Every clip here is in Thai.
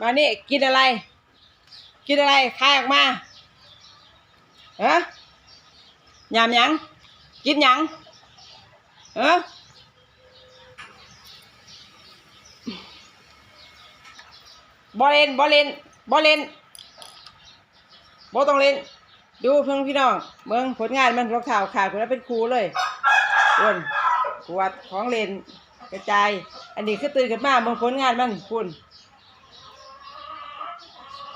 มานี่กินอะไร กินอะไรคายออกมาเอะยำยัง กินยังเออบ่เล่นบ่เล่นบ่เล่นบ่ต้องเล่นดูเพื่อนพี่น้องเมืองผลงานมันรองเท้าขาดคนนั้นเป็นครูเลยคุณขวดของเล่นกระจาย อันนี้คือตื่นขึ้นมาเมืองผลงานมันคุณ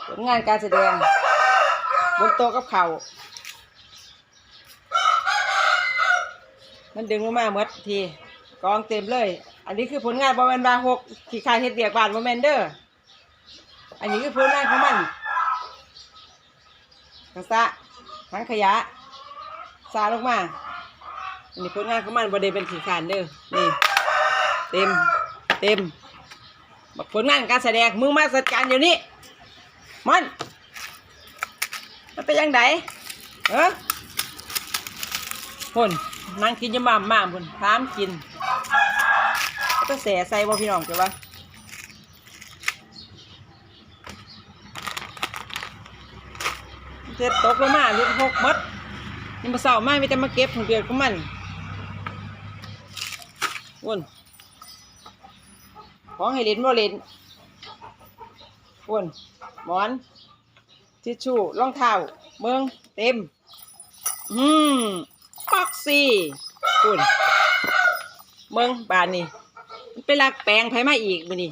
ผลงานการแสดง บนโต๊ะกับเขามันดึงลงมาเมดทีกองเต็มเลย อันนี้คือผลงานบอมเมนบาหกขี่คายเฮ็ดเบียกบานบอมเมนเดอร์อันนี้คือผลงานของมันกระซะทั้งขยะซาลงมา อันนี้ผลงานของมันบอดีเป็นขี่ขานเด้อนี่เต็มเต็มผลงานการแสดงมึงมาจัดการเดี๋ยวนี้ มัน มันเป็นยังไงเออพ่นนั่งกินยำม่ำม่ำพ่นพามกินก็แสใส่บ่พี่น้องจ้ะวะเจ็ดตกลงมาลูกหกหมดนี่มาเศร้ามากมีแต่มาเก็บผลเดือดของมันพ่นของให้เล่นบ่เล่นพ่น หมอน ทิชชู่รองเท้าเมืองเต็ม อืมฟ็อกซี่คุณเมืองบานนี่มันไปลักแปลงไผมาอีกมือนี่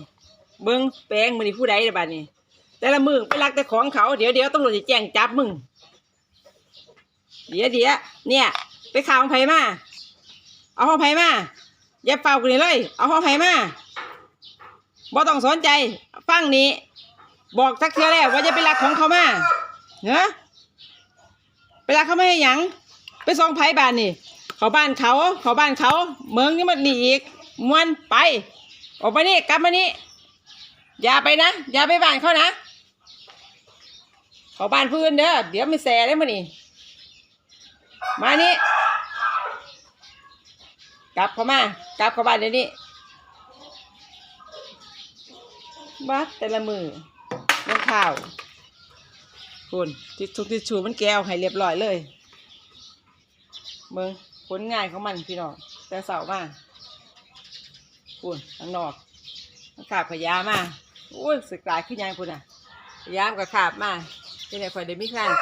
เมืองแปลงมือนี่ผู้ใดละบานนี่แต่ละมือไปลักแต่ของเขาเดี๋ยวเดี๋ยวตำรวจจะแจ้งจับมึงเดี๋ยวเดี๋ยวเนี่ย ไปข่าวของไผมา เอาห้องไผมาอย่าเฝ้ากูนี่เลย เอาห้องไผมาบ่ต้องสนใจ ฟังนี้ บอกทักเทือแล้วว่าจะไปรักของเขามาเนอะไปรักเขาไม่ให้หยัง ไปซองไผ่บ้านนี่ เขาบ้านเขาเขาบ้านเขา เมืองนี่มันหนีอีกมวนไป ออกมานี่กลับมานี่อย่าไปนะ อย่าไปบ้านเขานะ เขาบ้านพื้นเด้อเดี๋ยวไม่แส่ได้มานี่มานี่กลับเขามากลับเขาบ้านเดี๋ยวนี้บัดแต่ละมือ รองเท้าคุณทิชชูทิชชูมันแก้วให้เรียบร้อยเลยเมืองผลงานของมันพี่น้องแต่เสาร์มาคุณข้างนอกมันขาบขยามาโอ้ยสึกหลายขึ้นยังคุณอะขยามกับขาบมาที่ไหนข่อยเดมิคลัน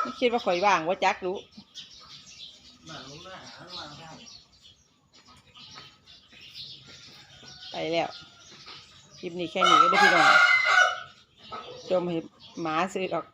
ไม่คิดว่าข่อยว่างว่าจักรู้ไปแล้วคลิปนี้แค่นี้ก็ได้พี่น้อง จมให้หมาซื้อดอก